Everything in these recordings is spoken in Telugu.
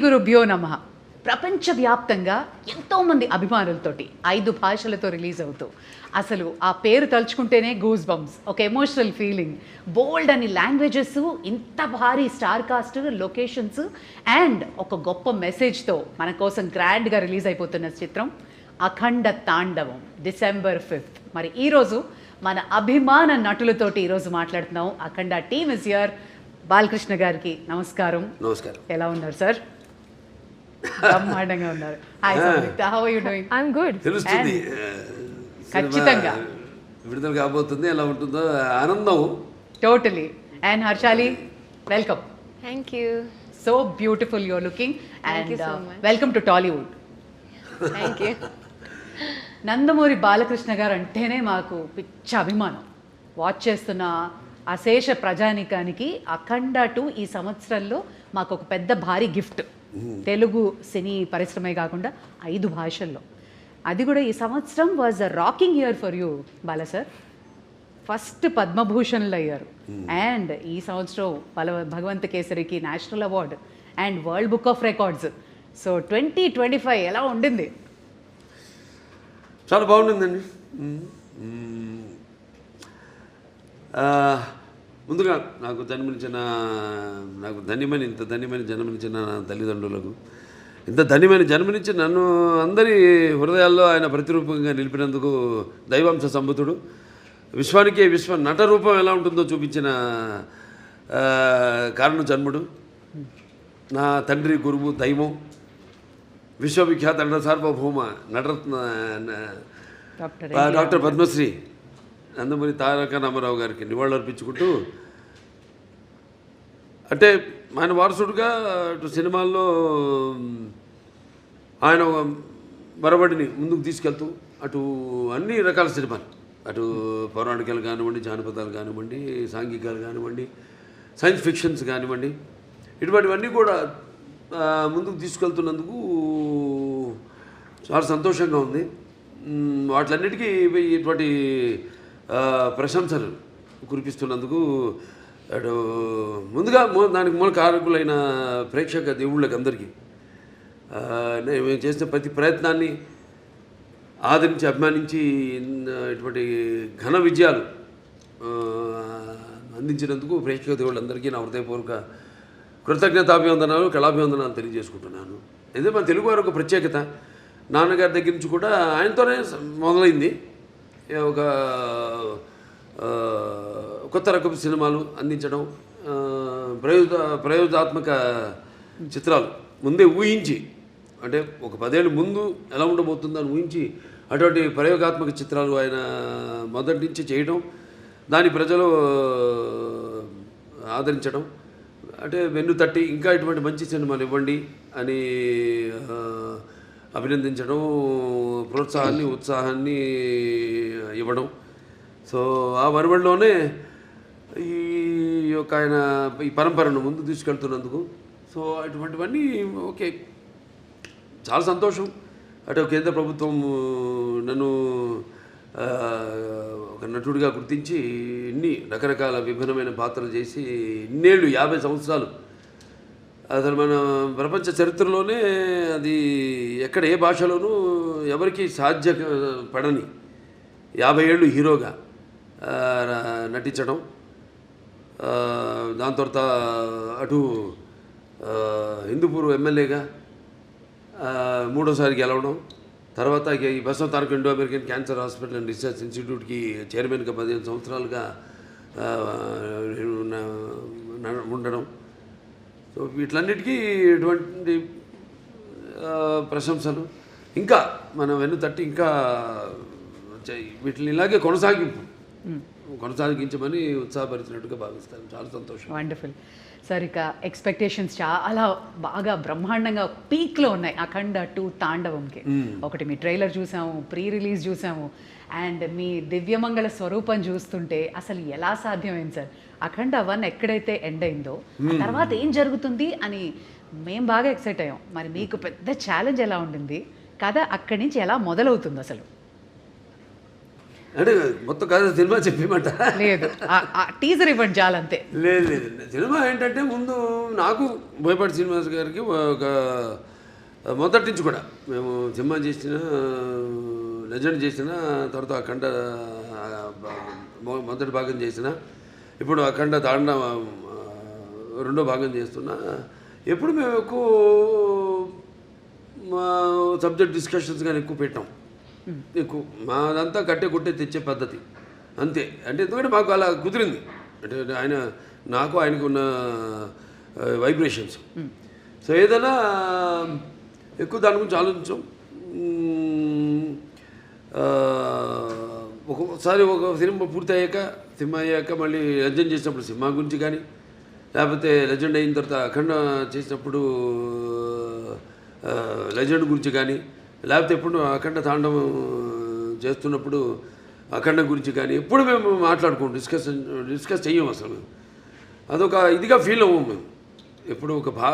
గురుభ్యో నమ. ప్రపంచవ్యాప్తంగా ఎంతోమంది అభిమానులతోటి ఐదు భాషలతో రిలీజ్ అవుతూ అసలు ఆ పేరు తలుచుకుంటేనే గూస్ బంప్స్ ఒక ఎమోషనల్ ఫీలింగ్ బోల్డ్ అని లాంగ్వేజెస్ ఇంత భారీ స్టార్ కాస్ట్ లొకేషన్స్ అండ్ ఒక గొప్ప మెసేజ్తో మన కోసం గ్రాండ్గా రిలీజ్ అయిపోతున్న చిత్రం అఖండ తాండవం డిసెంబర్ ఫిఫ్త్ మరి ఈరోజు మన అభిమాన నటులతోటి ఈరోజు మాట్లాడుతున్నాం. Akhanda team is here Balakrishna గారికి నమస్కారం. నమస్కారం. ఎలా ఉన్నారు సార్ బ్రహ్మాండంగా ఉన్నారు. Hi Samyuktha how you doing I'm good. తెలుస్తుంది. ఆ, సినిమా ఖచ్చితంగా. విడుదల కాబోతుంది. ఎలా ఉంటుందో ఆనందం. Totally and Harshaali welcome Thank you. So beautiful your looking Thank you and. Welcome to Tollywood Thank you. Nandamuri Balakrishna garu అంటేనే మాకు పిచ్చ అభిమానం. వాచ్ చేస్తున్న అశేష ప్రజానికానికి అఖండ టు ఈ సంవత్సరంలో మాకు ఒక పెద్ద భారీ గిఫ్ట్. తెలుగు సినీ పరిశ్రమే కాకుండా ఐదు భాషల్లో. అది కూడా ఈ సంవత్సరం was a rocking year for you Bala sir. First పద్మభూషణ్లు అయ్యారు. అండ్ ఈ సంవత్సరం బల భగవంత కేసరికి national award and world book of records so twenty twenty five ఎలా ఉండింది? చాలా బాగుండిందండి. ముందుగా నాకు జన్మనిచ్చిన నాకు ధన్యమైన ఇంత ధన్యమైన జన్మనిచ్చిన నా తల్లిదండ్రులకు ఇంత ధన్యమైన జన్మనిచ్చి నన్ను అందరి హృదయాల్లో ఆయన ప్రతిరూపంగా నిలిపినందుకు దైవాంశ సంబుతుడు. విశ్వానికే విశ్వ నట రూపం ఎలా ఉంటుందో చూపించిన కారణ జన్ముడు నా తండ్రి గురువు దైవం. విశ్వవిఖ్యాత నట సార్వభౌమ నటరత్న డాక్టర్ పద్మశ్రీ నందమూరి తారక రామారావు గారికి నివాళులర్పించుకుంటూ అంటే ఆయన వారసుడుగా అటు సినిమాల్లో ఆయన ఒక మరబడిని ముందుకు తీసుకెళ్తూ అటు అన్ని రకాల సినిమాలు. అటు పౌరాణికాలు కానివ్వండి జానపదాలు కానివ్వండి సాంఘికాలు కానివ్వండి సైన్స్ ఫిక్షన్స్ కానివ్వండి ఇటువంటివన్నీ కూడా ముందుకు తీసుకెళ్తున్నందుకు చాలా సంతోషంగా ఉంది. వాటిలన్నిటికీ ఇటువంటి ప్రశంసలు కురిపిస్తున్నందుకు అటు ముందుగా దానికి మూల కారకులైన ప్రేక్షక దేవుళ్ళకి అందరికీ నేను మేము చేసిన ప్రతి ప్రయత్నాన్ని ఆదరించి అభిమానించి ఇటువంటి ఘన విజయాలు అందించినందుకు ప్రేక్షక దేవుళ్ళందరికీ నా హృదయపూర్వక కృతజ్ఞతాభివందనాలు కళాభివందనాలు తెలియజేసుకుంటున్నాను. ఎందుకంటే మన తెలుగు వారి ఒక ప్రత్యేకత. నాన్నగారి దగ్గర నుంచి కూడా ఆయనతోనే మొదలైంది. ఏ ఒక కొత్త రకపు సినిమాలు అందించడం ప్రయోజ ప్రయోజనాత్మక చిత్రాలు ముందే ఊహించి అంటే ఒక పదేళ్ళు ముందు ఎలా ఉండబోతుందని ఊహించి అటువంటి ప్రయోగాత్మక చిత్రాలు ఆయన మొదటి నుంచి చేయడం దాని ప్రజలు ఆదరించడం అంటే వెన్ను తట్టి ఇంకా ఇటువంటి మంచి సినిమాలు ఇవ్వండి అని అభినందించడం ప్రోత్సాహాన్ని ఉత్సాహాన్ని ఇవ్వడం సో ఆ వరవడిలోనే ఈ యొక్క ఆయన ఈ పరంపరను ముందు తీసుకెళ్తున్నందుకు. So అటువంటివన్నీ okay. చాలా సంతోషం. అటు కేంద్ర ప్రభుత్వం నన్ను ఒక నటుడిగా గుర్తించి ఇన్ని రకరకాల విభిన్నమైన పాత్రలు చేసి ఇన్నేళ్ళు యాభై సంవత్సరాలు. అసలు మన ప్రపంచ చరిత్రలోనే అది ఎక్కడ ఏ భాషలోనూ ఎవరికి సాధ్య పడని యాభై ఏళ్ళు హీరోగా నటించడం. దాని తర్వాత అటు హిందూపూర్ ఎమ్మెల్యేగా మూడోసారి గెలవడం తర్వాత ఈ Basava Taraka Indo American cancer hospital and research ఇన్స్టిట్యూట్కి చైర్మన్గా పదిహేను సంవత్సరాలుగా ఉండడం. సో వీటిలన్నిటికీ ఇటువంటి ప్రశంసలు. ఇంకా మనం వెన్ను తట్టి ఇంకా వీటిని ఇలాగే కొనసాగింపు. కొనసాగించమని ఉత్సాహపరిచినట్టుగా భావిస్తాను. చాలా సంతోషం. వండర్ఫుల్. సార్ ఇక ఎక్స్పెక్టేషన్స్ చాలా బాగా బ్రహ్మాండంగా పీక్లో ఉన్నాయి. అఖండ టూ తాండవంకి. ఒకటి మీ ట్రైలర్ చూసాము ప్రీ రిలీజ్ చూసాము. అండ్ మీ దివ్యమంగళ స్వరూపం చూస్తుంటే అసలు ఎలా సాధ్యమైంది సార్? అఖండ వన్ ఎక్కడైతే ఎండ్ అయిందో తర్వాత ఏం జరుగుతుంది అని మేము బాగా ఎక్సైట్ అయ్యాం. మరి మీకు పెద్ద ఛాలెంజ్ ఎలా ఉండింది? కథ అక్కడి నుంచి ఎలా మొదలవుతుంది అసలు? అంటే మొత్తం కథ సినిమా చెప్పేమంటారా లేదు. టీజర్ ఇవ్వండి చాలంతే లేదు లేదు. సినిమా ఏంటంటే ముందు నాకు బోయపాటి శ్రీనివాస్ గారికి ఒక మొదటి నుంచి కూడా మేము సినిమా చేసిన లెజెండ్ చేసిన తర్వాత అఖండ మొదటి భాగం చేసిన ఇప్పుడు అఖండ తాండ రెండో భాగం చేస్తున్నా. ఎప్పుడు మేము ఎక్కువ మా సబ్జెక్ట్ డిస్కషన్స్ కానీ ఎక్కువ పెట్టాం. మాదంతా కట్టే కొట్టే తెచ్చే పద్ధతి. అంతే. అంటే ఎందుకంటే మాకు అలా కుదిరింది. అంటే ఆయన నాకు ఆయనకు ఉన్న వైబ్రేషన్స్ సో ఏదైనా ఎక్కువ దాని గురించి ఆలోచించాం. ఒక్కొక్కసారి ఒక సినిమా పూర్తి అయ్యాక సినిమా అయ్యాక మళ్ళీ లెజెండ్ చేసినప్పుడు సినిమా గురించి కానీ లేకపోతే లెజెండ్ అయిన తర్వాత అఖండ చేసినప్పుడు లెజెండ్ గురించి కానీ లేకపోతే ఎప్పుడు అఖండ తాండవం చేస్తున్నప్పుడు అఖండం గురించి కానీ ఎప్పుడు మేము మాట్లాడుకోం డిస్కస్ డిస్కస్ చెయ్యం అసలు. అదొక ఇదిగా ఫీల్ అవ్వం మేము. ఎప్పుడు ఒక భా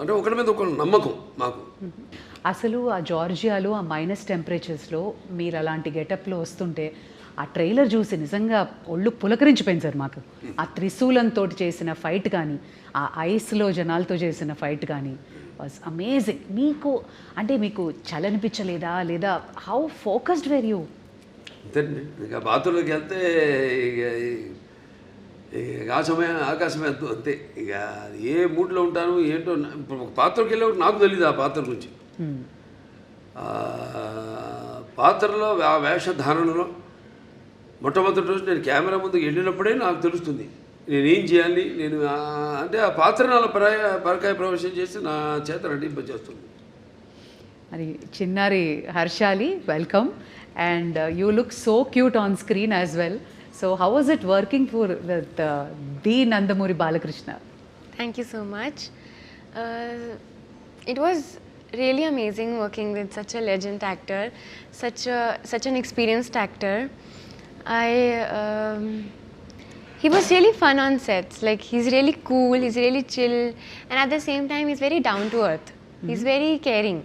అంటే ఒకరి మీద ఒక నమ్మకం మాకు. అసలు ఆ జార్జియాలో ఆ మైనస్ టెంపరేచర్స్లో మీరు అలాంటి గెటప్లో వస్తుంటే ఆ ట్రైలర్ చూసి నిజంగా ఒళ్ళు పులకరించిపోయింది సార్ మాకు. ఆ త్రిశూలంతో చేసిన ఫైట్ కానీ ఆ ఐస్లో జనాలతో చేసిన ఫైట్ కానీ వాజ్ అమేజింగ్ మీకు అంటే మీకు చలనిపించలేదా? లేదా హౌ ఫోకస్డ్ వెర్ యూ ఇక బాత్రూంలోకి వెళ్తే ఇక ఇక ఆకాశమే ఆకాశమే అంతు అంతే. ఇక ఏ మూడ్లో ఉంటాను ఏంటో ఒక పాత్రకి వెళ్ళేవాడు నాకు తెలియదు ఆ పాత్ర గురించి. పాత్రలో ఆ వేషధారణలో మొట్టమొదటి రోజు నేను కెమెరా ముందుకు వెళ్ళినప్పుడే నాకు తెలుస్తుంది. నేనేం చేయాలి? నేను అంటే ఆ పాత్ర నాలో పరాయ పరకాయ ప్రవేశం చేసి నా చేత నటింపజేస్తుంది. మరి చిన్నారి Harshaali welcome and you look so cute on screen as well so how was it working for with the Nandamuri Balakrishna you so much. Uh, it was really amazing working with such a legend actor, such a such an experienced actor. I um, he was really fun on sets. Like he's really cool, he's really chill, and at the same time he's very down to earth. He's very caring.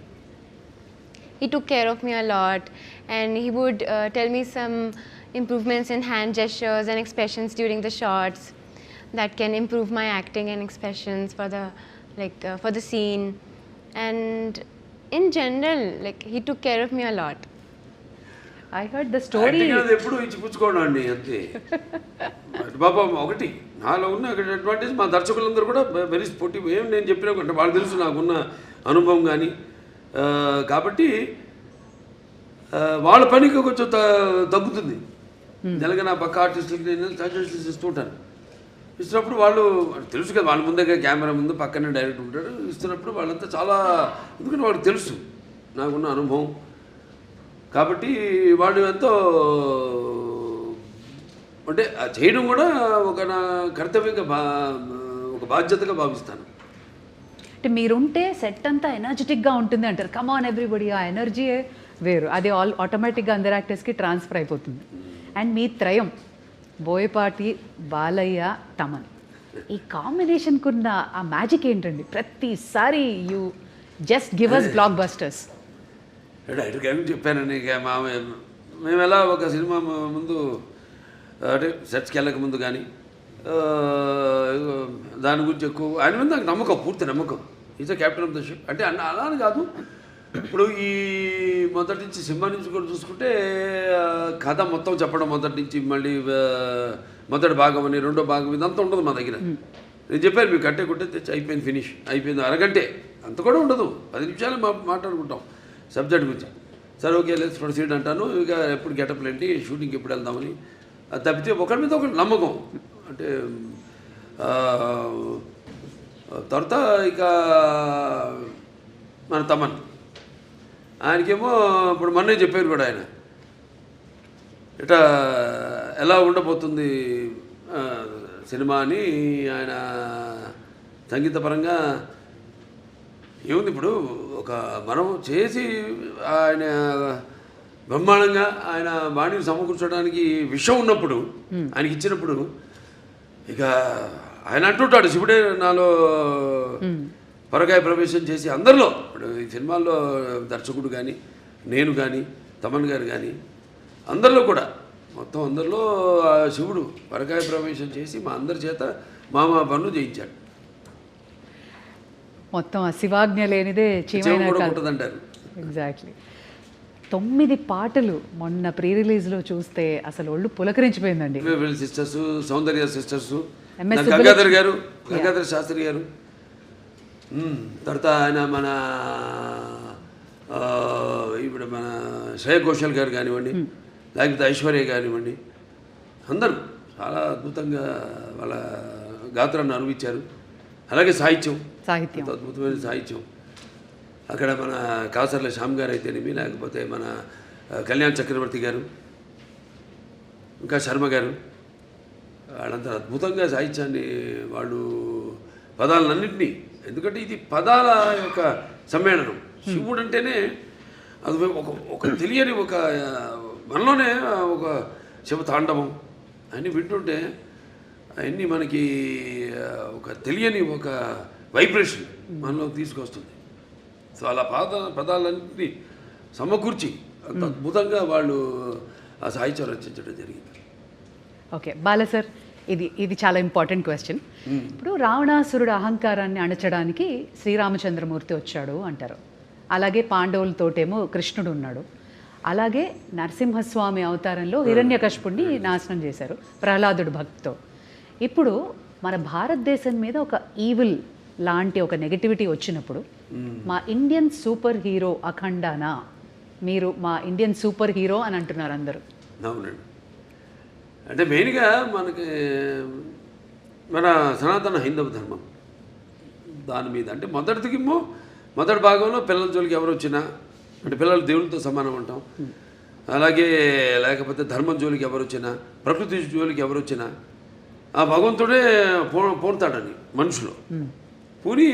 he took care of me a lot and he would uh, tell me some improvements in hand gestures and expressions during the shots that can improve my acting and expressions for the like uh, for the scene and in general like he took care of me a lot I heard the story ఎప్పుడు ఇచ్చి పుచ్చుకోవడం అండి అంతే. పాపం ఒకటి నాలో ఉన్న అడ్వాంటేజ్ మా దర్శకులందరూ కూడా వెరీ స్పోర్టివ్ ఏం నేను చెప్పినా అంటే వాళ్ళు తెలుసు నాకున్న అనుభవం కానీ కాబట్టి వాళ్ళ పనికి కొంచెం తగ్గుతుంది. నెలగా నా పక్క ఆర్టిస్టులకి నేను సజెషన్స్ ఇస్తూ ఉంటాను. ఇస్తున్నప్పుడు వాళ్ళు తెలుసు కదా వాళ్ళ ముందే కెమెరా ముందు పక్కనే డైరెక్ట్ ఉంటాడు. ఇస్తున్నప్పుడు వాళ్ళంతా చాలా ఎందుకంటే వాళ్ళకి తెలుసు నాకున్న అనుభవం. కాబట్టి వాళ్ళు ఎంతో అంటే చేయడం కూడా ఒక నా కర్తవ్యంగా బా ఒక బాధ్యతగా భావిస్తాను. అంటే మీరుంటే సెట్ అంతా ఎనర్జెటిక్గా ఉంటుంది అంటారు. కమాన్ ఎవ్రీబడి ఆ ఎనర్జీయే వేరు. అది ఆల్ ఆటోమేటిక్గా అందరు యాక్టర్స్కి ట్రాన్స్ఫర్ అయిపోతుంది. అండ్ మీ త్రయం బోయపాటి బాలయ్య తమన్. ఈ కాంబినేషన్కి ఉన్న ఆ మ్యాజిక్ ఏంటండి? ప్రతిసారి you just give us blockbusters డైరెక్ట్గా ఏమి చెప్పానండి ఇక మా మేము ఎలా ఒక సినిమా ముందు అంటే సెట్స్కి వెళ్ళక ముందు కానీ దాని గురించి ఎక్కువ ఆయన మీద నాకు నమ్మకం పూర్తి నమ్మకం. Is a captain of the ship అంటే అన్న అలా అని కాదు. ఇప్పుడు ఈ మొదటి నుంచి సినిమా నుంచి కూడా చూసుకుంటే కథ మొత్తం చెప్పడం మొదటి నుంచి మళ్ళీ మొదటి భాగం అని రెండో భాగం ఇదంతా ఉండదు మా దగ్గర. నేను చెప్పాను మీకు కట్టే కొట్టే తెచ్చి అయిపోయింది ఫినిష్ అయిపోయింది అరగంటే. అంత కూడా ఉండదు. పది నిమిషాలు మా మాట్లాడుకుంటాం. సబ్జెక్ట్ గురించి. సరే ఓకే లేదు ప్రొసీడ్ అంటాను. ఇక ఎప్పుడు గెటప్లు ఏంటి షూటింగ్కి ఎప్పుడు వెళ్దామని. అది తప్పితే ఒకరి మీద ఒకటి నమ్మకం. అంటే తర్వాత ఇక మన తమన్. ఆయనకేమో ఇప్పుడు మొన్నే చెప్పారు కూడా ఆయన. ఇట ఎలా ఉండబోతుంది సినిమా అని ఆయన సంగీతపరంగా ఏముంది ఇప్పుడు? ఒక మనం చేసి ఆయన బ్రహ్మాండంగా ఆయన బాణిని సమకూర్చడానికి విషయం ఉన్నప్పుడు ఆయనకి ఇచ్చినప్పుడు ఇక ఆయన అంటుంటాడు శివుడే నాలో పరకాయ ప్రవేశం చేసి అందరిలో ఇప్పుడు ఈ సినిమాల్లో దర్శకుడు కానీ నేను కానీ తమన్ గారు కానీ అందరిలో కూడా మొత్తం అందరిలో శివుడు పరకాయ ప్రవేశం చేసి మా అందరి చేత మా మా పనులు చేయించాడు. మొత్తం ఆ శివాజ్ఞ లేనిదే చీమ చీమైనా కూడా కాదు. ఉంటుందంటారు. ఎగ్జాక్ట్లీ తొమ్మిది పాటలు మొన్న ప్రీ రిలీజ్లో చూస్తే అసలు ఒళ్ళు పులకరించిపోయిందండి. సిస్టర్స్ సౌందర్య సిస్టర్స్ గంగాధర్ గారు గంగాధర్ శాస్త్రి గారు. తర్వాత ఆయన మన ఇప్పుడు మన శ్రేయ ఘోషల్ గారు కానివ్వండి లేకపోతే ఐశ్వర్య కానివ్వండి అందరూ చాలా అద్భుతంగా వాళ్ళ గాత్రాన్ని అనుభవించారు. అలాగే సాహిత్యం. సాహిత్యం. అద్భుతమైన సాహిత్యం. అక్కడ మన కాసర్ల శ్యామ్ గారు అయితేనేమి లేకపోతే మన కళ్యాణ్ చక్రవర్తి గారు ఇంకా శర్మ గారు వాళ్ళంతా అద్భుతంగా సాహిత్యాన్ని వాళ్ళు పదాలన్నింటినీ ఎందుకంటే ఇది పదాల యొక్క సమ్మేళనం. శివుడు అంటేనే అది ఒక ఒక తెలియని ఒక మనలోనే ఒక శివ తాండవం అన్నీ వింటుంటే అవన్నీ మనకి ఒక తెలియని ఒక వైబ్రేషన్ మనలో తీసుకొస్తుంది. సో అలా పాద పదాలన్నింటినీ సమకూర్చి అంత అద్భుతంగా వాళ్ళు ఆ సాహిత్యం రచించడం జరిగింది. ఓకే. బాల సార్ ఇది ఇది చాలా ఇంపార్టెంట్ క్వశ్చన్. ఇప్పుడు రావణాసురుడు అహంకారాన్ని అణచడానికి శ్రీరామచంద్రమూర్తి వచ్చాడు అంటారు. అలాగే పాండవులతోటేమో కృష్ణుడు ఉన్నాడు. అలాగే నరసింహస్వామి అవతారంలో హిరణ్యకశిపుణ్ణి నాశనం చేశారు ప్రహ్లాదుడు భక్తితో. ఇప్పుడు మన భారతదేశం మీద ఒక ఈవిల్ లాంటి ఒక నెగటివిటీ వచ్చినప్పుడు మా ఇండియన్ సూపర్ హీరో అఖండానా? మీరు మా ఇండియన్ సూపర్ హీరో అని అంటున్నారు అందరూ. అవునండి. అంటే మెయిన్గా మనకి మన సనాతన హైందవ ధర్మం దాని మీద. అంటే మొదటిదికేమో మొదటి భాగంలో పిల్లల జోలికి ఎవరు వచ్చినా అంటే పిల్లలు దేవునితో సమానం అంటాం. అలాగే లేకపోతే ధర్మం జోలికి ఎవరు వచ్చినా ప్రకృతి జోలికి ఎవరు వచ్చినా ఆ భగవంతుడే పో పోతాడని మనుషులు. పూరి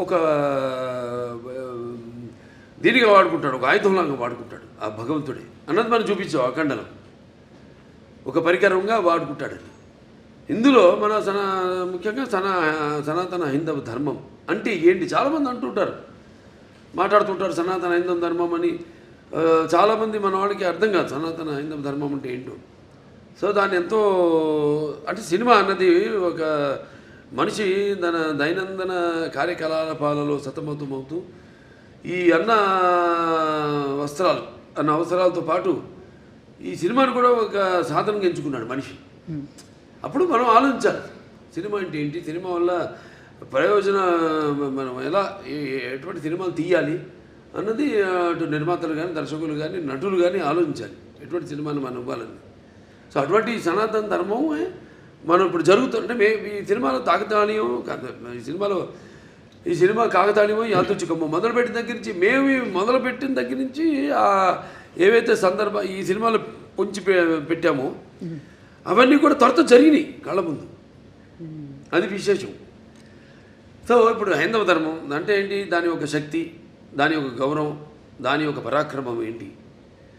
ఒక దీనిగా వాడుకుంటాడు ఒక ఆయుధంలాగా వాడుకుంటాడు ఆ భగవంతుడే. అన్నది మనం చూపించాం అఖండలం ఒక పరికరంగా వాడుకుంటాడని ఇందులో మన సనా ముఖ్యంగా సనా సనాతన హైందవ ధర్మం అంటే ఏంటి? చాలామంది అంటుంటారు. మాట్లాడుతుంటారు సనాతన హైందవ ధర్మం అని. చాలామంది మన వాళ్ళకి అర్థం కాదు సనాతన హైందవ ధర్మం అంటే ఏంటో. సో దాన్ని ఎంతో అంటే సినిమా అన్నది ఒక మనిషి తన దైనందిన కార్యకలాపాలలో సతమతమవుతూ ఈ అన్న వస్త్రాలు అన్న అవసరాలతో పాటు ఈ సినిమాను కూడా ఒక సాధనంగా ఎంచుకున్నాడు మనిషి. అప్పుడు మనం ఆలోచించాలి సినిమా అంటే ఏంటి? సినిమా వల్ల ప్రయోజన మనం ఎలా ఎటువంటి సినిమాలు తీయాలి అన్నది అటు నిర్మాతలు కానీ దర్శకులు కానీ నటులు కానీ ఆలోచించాలి. ఎటువంటి సినిమాను మనం ఇవ్వాలని. సో అటువంటి సనాతన ధర్మం మనం ఇప్పుడు జరుగుతుంటే మే ఈ సినిమాలో తాకతాళీయం ఈ సినిమాలో ఈ సినిమా కాకతాళీయమో యాదృచ్ఛికమో మొదలుపెట్టిన దగ్గర నుంచి మేము మొదలుపెట్టిన దగ్గర నుంచి ఏవైతే సందర్భ ఈ సినిమాలు పొంచి పె- పెట్టామో అవన్నీ కూడా త్వరత జరిగినాయి కళ్ళ ముందు. అది విశేషం. సో ఇప్పుడు హైందవ ధర్మం అంటే ఏంటి? దాని యొక్క శక్తి దాని యొక్క గౌరవం దాని యొక్క పరాక్రమం ఏంటి?